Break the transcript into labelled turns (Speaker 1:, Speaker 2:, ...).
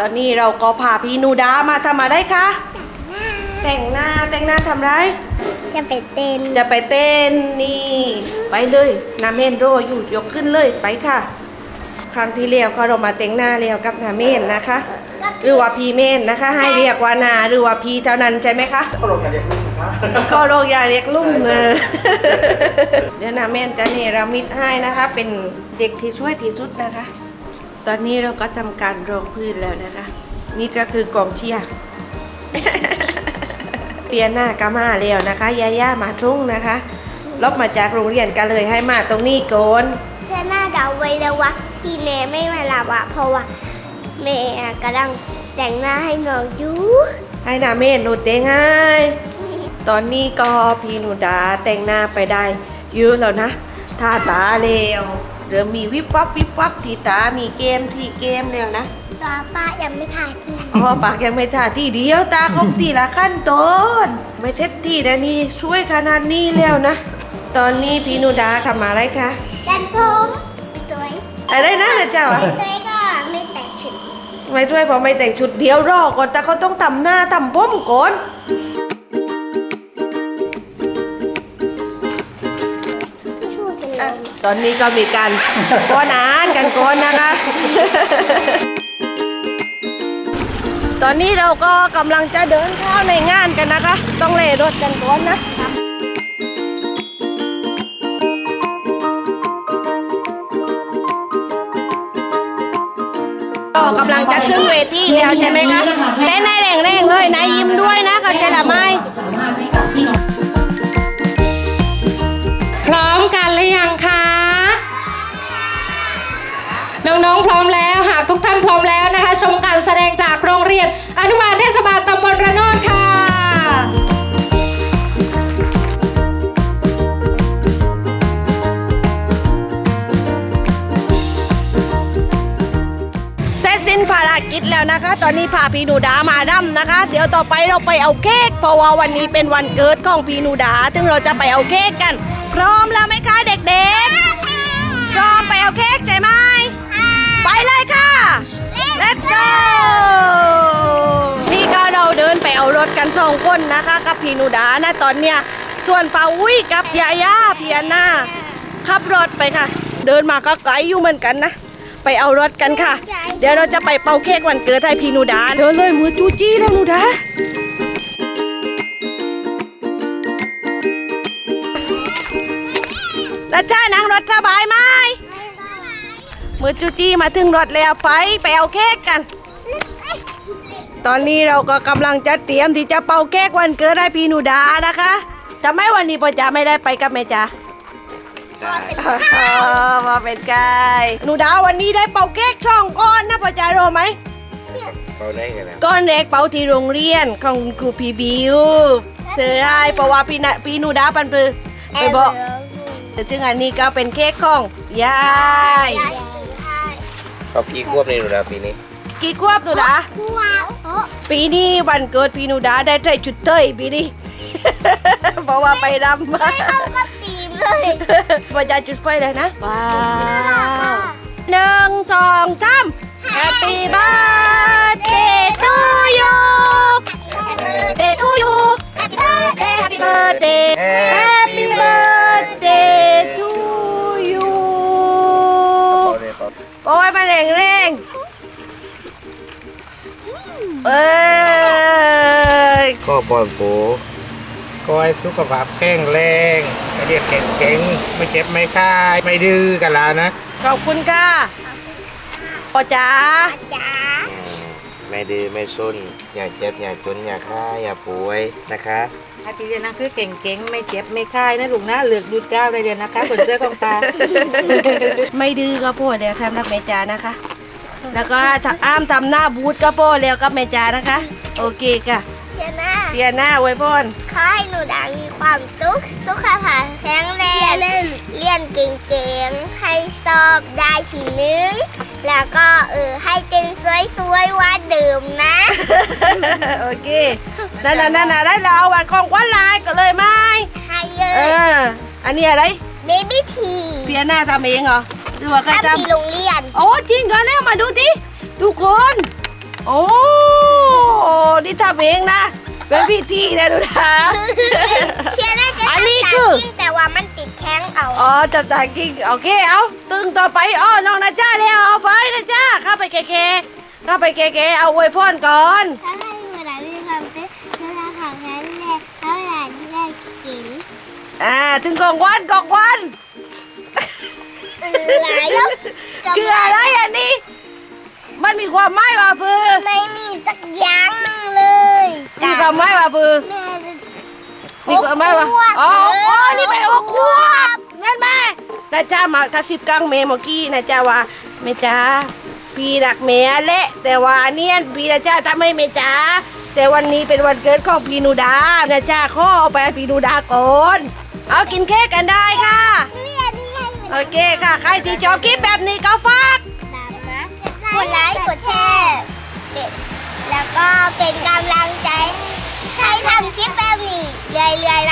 Speaker 1: ตอนนี้เราก็พาพี่นูดามาทำอะไรคะ แต่งหน้า แต่งหน้าทำไร
Speaker 2: จะไปเต้น
Speaker 1: จะไปเต้นนี่ ไปเลยนาเมนโรอยู่ยกขึ้นเลยไปค่ะ ครั้งที่แล้วก็เรามาแต่งหน้าแล้วกับนาเมนนะคะ หรือว่าพีเมนนะคะ ให้เรียกว่านาหรือว่าพีเท่านั้นใช่ไหมคะ
Speaker 3: ก็ลงกันเด็กลูกนะครับ
Speaker 1: ก็โรคยาเรียกลุ่มเออเดี๋ยวนาเมนจะเนรมิตให้นะคะ เป็นเด็กที่ช่วยที่สุดนะคะ ตอนนี้เราก็ทำการรองพื้นแล้วนะคะ นี่ก็คือกองเชียร์เปียหน้ากามาแล้วนะคะยาย่ามาทุ่งนะคะลบมาจากโรงเรียนกันเลยให้มาตรงนี้ก่อน
Speaker 2: แค่หน้าเดาไว้แล้วว่าที่แม่ไม่มารับอะเพราะว่าแม่กำลังแต่งหน้าให้น้องอยู่
Speaker 1: ให้นาเมนหนูเต้งให้ตอนนี้ก็พี่หนูดาแต่งหน้าไปได้เยอะแล้วนะทาตาแล้ว เริ่มมีวิบวับวิบวับที่ตา มีเกมที่เกมแล้วนะ
Speaker 2: ตาป้ายังไม่ถ่ายที
Speaker 1: อ๋อปากยังไม่ทาที่เดียวตาครบทีละขั้นตอนไม่เช็ดที่นะนี่ช่วยขนาดนี้แล้วนะ ตอนนี้พี่หนูดาทำอะไรคะ
Speaker 2: ดันผมไปตัว
Speaker 1: อะไรนะนะเจ้าอะ
Speaker 2: ตัวก็ไม่แต่งชุด
Speaker 1: ไม่ช่วยพอไม่แต่งชุดเดียวรอก่อนแต่เขาต้องทำหน้าทำผมก่อน ตอนนี้ก็มีการป้อนอาหารกันก่อนนะคะ ตอนนี้เราก็กำลังจะเดินเข้าในงานกันนะคะ ต้องเล่รถกันก่อนนะก็กำลังจะขึ้นเวทีแล้วใช่ไหมคะเต้นให้แรงๆเลยนะยิ้มด้วยนะเข้าใจหรือไม่
Speaker 4: กันหรือยังคะน้องๆพร้อมแล้วหากทุกท่านพร้อมแล้วนะคะ ชมการแสดงจากโรงเรียน อนุบาลเทศบาลตำบลระโนดค่ะ
Speaker 1: เสร็จสิ้นภารกิจแล้วนะคะ ตอนนี้พาพี่หนูดามาดำนะคะ เดี๋ยวต่อไปเราไปเอาเค้กเพราะว่าวันนี้เป็นวันเกิดของพี่หนูดา ซึ่งเราจะไปเอาเค้กกัน พร้อมแล้วไหมคะเด็กๆ พร้อมไปเอาเค้กใช่ไหม ไปเลยค่ะ let's go นี่ก็เราเดินไปเอารถกันสองคนนะคะ กับพี่หนูดานะตอนเนี้ยส่วนปาวุ้ยกับยาย่าพี่อันนาขับรถไปค่ะ เดินมาก็ไกลอยู่เหมือนกันนะ ไปเอารถกันค่ะ เดี๋ยวเราจะไปเป่าเค้กวันเกิดให้พี่หนูดาเดินเลยมือจูจี้แล้วหนูดา รัชชานั่งรถสบายไหมมือจูจี้มาถึงรถแล้วไปไปเอาเค้กกัน ตอนนี้เราก็กำลังจะเตรียมที่จะเป่าเค้กวันเกิดให้พี่หนูดานะคะจะไม่วันนี้พ่อจ๋าไม่ได้ไปกับแม่จ๋า
Speaker 3: ได้
Speaker 1: มาเป็นไก่หนูดาวันนี้ได้เป่าเค้กช่องก้อนนะพ่อจ๋ารู้ไหม
Speaker 3: เขาได้กันแล้ว
Speaker 1: ก้อนแรกเป่าที่โรงเรียนของครูพีบิวเธอให้เพราะว่าพี่นะพี่หนูดาปันปือไปบอกแต่ ซึ่งอันนี้ก็เป็นเค้กของยาย
Speaker 3: เขาพีควบในหนูนะปีนี้
Speaker 1: กี่ขวบหนูดา
Speaker 2: ว้าวโอ้
Speaker 1: ปีนี้วันเกิดพี่หนูดาได้ใส่ชุดเต้ยปีนี้ เพราะว่าไปรำมา
Speaker 2: เข้ากับตีมเลย
Speaker 1: ว่าจะจุดไฟเลยนะ ว้าวหนึ่งสองสาม Happy birthday to you
Speaker 3: เอ้
Speaker 1: ย
Speaker 3: ก็บอลโปก็ให้สุขภาพแข็งแรงไม่เรียกเก่งเก่งๆไม่เจ็บไม่ค่ายไม่ดื้อกันแล้วนะ
Speaker 1: ขอบคุณค่ะพ่อจ๋า
Speaker 2: จ๋า
Speaker 3: ไม่ดื้อไม่ซุนอย่าเจ็บอย่าจนอย่าค่ายอย่าป่วยนะคะ
Speaker 5: อาทิเรียนหนังสือเก่งๆ ไม่เจ็บไม่ค่ายนะลูกนะเหลือกดูดก้าวเลยเรียนนะคะคนช่วยของตา
Speaker 1: ไม่ดื้อก็พ่อเดี๋ยวทำกับแม่จ๋านะคะ แล้วก็ถ้าอ้ามทำหน้าบูดก็พ่อแล้วกับแม่จ๋านะคะ โอเคค่ะ
Speaker 2: เชียร์นะ
Speaker 1: เปียหน้าไว้พ่น
Speaker 2: ขอให้หนูดังมีความสุขสุขภาพแข็งแรงเรียนเก่งๆให้สอบได้ที่หนึ่งแล้วก็เออให้เต้นสวยๆว่าเดิมนะ
Speaker 1: โอเคนั่นน่ะนั่นน่ะได้แล้วเอาวันของขวัญลายก็เลยไหม
Speaker 2: ให้เล
Speaker 1: เอยออันนี้อะไร
Speaker 2: เบบี้ที
Speaker 1: เปียหน้าทำเองเหรอ หรือว่าใคร
Speaker 2: ทำที่
Speaker 1: ทำ
Speaker 2: โรงเรียน
Speaker 1: โอ้จริงเหรอเนี่ยมาดูทีทุกคน โอ้นี่ทำเองนะ เป็นพิธีนะดูนะ
Speaker 2: เชียร์น่าจะ
Speaker 1: อันนี้
Speaker 2: ทำ
Speaker 1: คือ
Speaker 2: ตามจริงแต่ว่ามันติดแข้งเอา
Speaker 1: อ๋อจับตากิ้งโอเคเอาตึงต่อไปอ้อน้องนะจ้าแล้วเอาไปนะจ้าเข้าไปเคเคเข้าไปเคเคเอาอวยพรก่อน
Speaker 2: ถ้าให้เวลามีความตื้อเวลาของแข้งแรงเท่าไหร่ที่ได้กิน
Speaker 1: อ่า ถึงกองวันกองวัน
Speaker 2: หลายยก
Speaker 1: คืออะไรอันนี้ มันมีความหมายว่าพือ
Speaker 2: ไม่มีสักอย่างหนึ่งเลย
Speaker 1: มีความหมายว่าพือ
Speaker 2: แม่
Speaker 1: มีความหมายว่า
Speaker 2: หกขวบ
Speaker 1: อ๋อ
Speaker 2: เออ
Speaker 1: อ๋อนี่ไปหกขวบนั่นแม่นะจ้ามาทับสิบกังเมเมื่อกี้นะจ้าว่าแม่จ้าพี่รักแม่แหละแต่ว่าเนี่ยพี่นะจ้าทำให้แม่จ้าแต่วันนี้เป็นวันเกิดของพี่นูดานะจ้าขอเอาไปให้พี่นูดาก่อนเอากินเค้กกันได้ค่ะ โอเคค่ะ ใครที่ชอบคลิปแบบนี้ก็ฝาก
Speaker 2: กดไลค์กดแชร์แล้วก็เป็นกำลังใจ ใช้ทำคลิปแบบนี้เรื่อยๆนะ